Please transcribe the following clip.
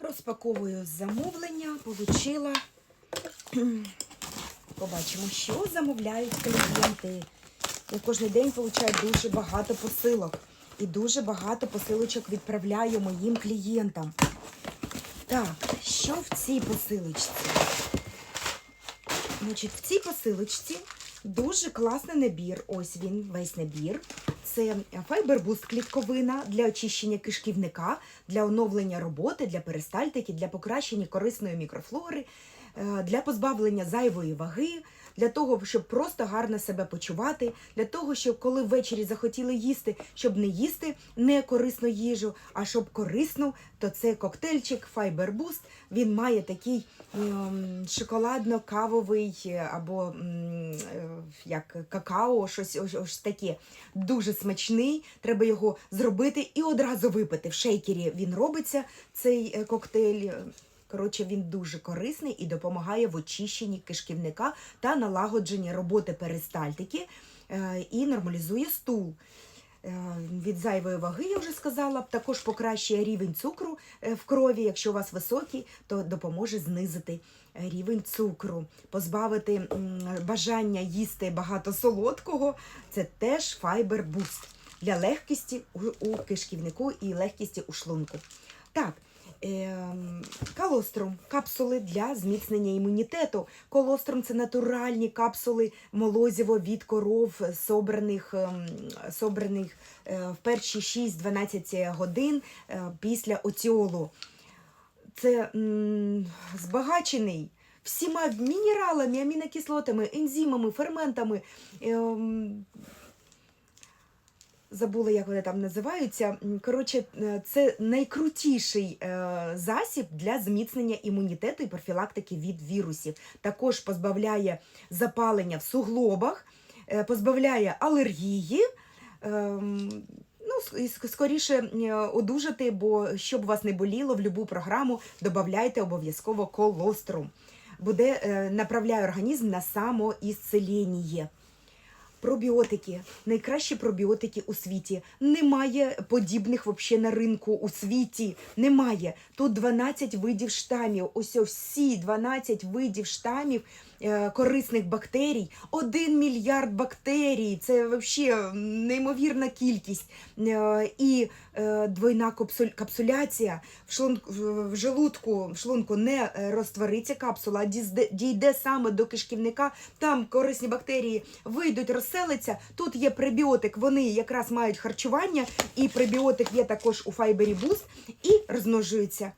Розпаковую замовлення, получила. Побачимо, що замовляють клієнти. Я кожен день получаю дуже багато посилок. І дуже багато посилочок відправляю моїм клієнтам. Так, що в цій посилочці? Значить, в цій посилочці дуже класний набір. Ось він, весь набір. Це файбербуст клітковина для очищення кишківника, для оновлення роботи, для перистальтики, для покращення корисної мікрофлори, е, для позбавлення зайвої ваги, для того, щоб просто гарно себе почувати, для того, щоб коли ввечері захотіли їсти, щоб не їсти не корисну їжу, а щоб корисну, то це коктейльчик Fiber Boost. Він має такий ем, шоколадно-кавовий е, або е, як какао, щось ось, ось таке. Дуже смачний. Треба його зробити і одразу випити. В шейкері він робиться, цей е, коктейль. Коротше, він дуже корисний і допомагає в очищенні кишківника та налагодженні роботи перистальтики е, і нормалізує стул. Е, Від зайвої ваги, я вже сказала, також покращує рівень цукру е, в крові. Якщо у вас високий, то допоможе знизити рівень цукру, позбавити бажання їсти багато солодкого. Це теж файбер буст для легкості у кишківнику і легкості у шлунку. Так, Ем, Колострум капсули для зміцнення імунітету. Колострум це натуральні капсули молозиво від коров, собраних, ем, собраних е, в перші 6-12 годин е, після оціолу. Це м, збагачений всіма мінералами, амінокислотами, ензимами, ферментами. Ем, забула, як вони там називаються. Коротше, е, це найкрутіший е, засіб для зміцнення імунітету і профілактики від вірусів. Також позбавляє запалення в суглобах, е, позбавляє алергії. ем, Ну, скоріше одужати, бо щоб вас не боліло, в будь-яку програму додавайте обов'язково колострум. Буде направляє організм на самоісцеління. Пробіотики, найкращі пробіотики у світі. Немає подібних вообще на ринку у світі. Немає. Тут 12 видів штамів. Ось всі 12 видів штамів корисних бактерій. Один мільярд бактерій. Це вообще неймовірна кількість. Е, і е, двойна капсуляція в, шлун, в, желудку, в шлунку не е, розтвориться капсула, дійде саме до кишківника. Там корисні бактерії вийдуть, розселиться. Тут є пребіотик, вони якраз мають харчування, і пребіотик є також у файбері буст і розмножується.